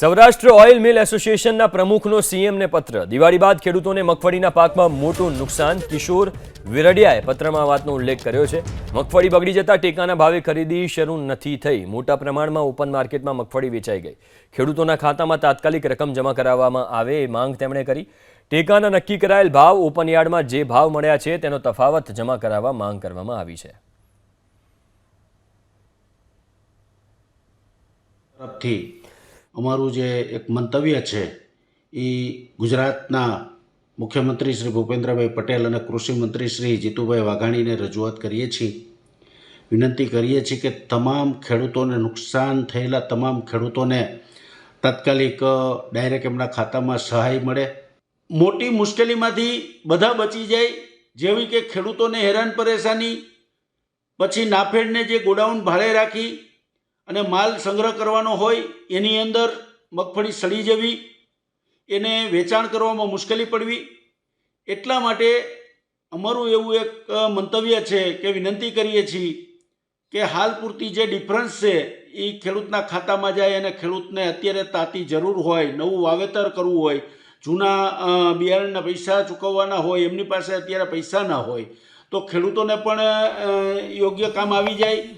Saurashtra oil mill એસોસિએશનના પ્રમુખનો સીએમને પત્ર. દિવાળી બાદ ખેડૂતોને મગફળીના પાકમાં મોટું નુકસાન. કિશોર વિરડિયાએ પત્રમાં વાતનો ઉલ્લેખ કર્યો છે. મગફળી બગડી જતા ટેકાના ભાવે ખરીદી શરૂ નથી થઈ. મોટા પ્રમાણમાં ઓપન માર્કેટમાં મગફળી વેચાઈ ગઈ. ખેડૂતોના ખાતામાં તાત્કાલિક રકમ જમા કરાવવામાં આવે એ માંગ તેમણે કરી. ટેકાના નક્કી કરાયેલ ભાવ ઓપન યાર્ડમાં જે ભાવ મળ્યા છે તેનો તફાવત જમા કરાવવા માંગ કરવામાં આવી છે. તરફથી અમારું જે એક મંતવ્ય છે, એ ગુજરાતના મુખ્યમંત્રી શ્રી ભૂપેન્દ્રભાઈ પટેલ અને કૃષિમંત્રી શ્રી જીતુભાઈ વાઘાણીને રજૂઆત કરીએ છીએ. વિનંતી કરીએ છીએ કે તમામ ખેડૂતોને નુકસાન થયેલા તમામ ખેડૂતોને તાત્કાલિક ડાયરેક્ટ એમના ખાતામાં સહાય મળે. મોટી મુશ્કેલીમાંથી બધા બચી જાય, જેવી કે ખેડૂતોને હેરાન પરેશાની, પછી નાફેડને જે ગોડાઉન ભાડે રાખી અને માલ સંગ્રહ કરવાનો હોય, એની અંદર મગફળી સડી જવી, એને વેચાણ કરવામાં મુશ્કેલી પડવી, એટલા માટે અમારું એવું એક મંતવ્ય છે કે વિનંતી કરીએ છીએ કે હાલ પૂરતી જે ડિફરન્સ છે, એ ખેડૂતના ખાતામાં જાય અને ખેડૂતને અત્યારે તાતી જરૂર હોય, નવું વાવેતર કરવું હોય, જૂના બિયારણના પૈસા ચૂકવવાના હોય, એમની પાસે અત્યારે પૈસા ના હોય, તો ખેડૂતોને પણ યોગ્ય કામ આવી જાય.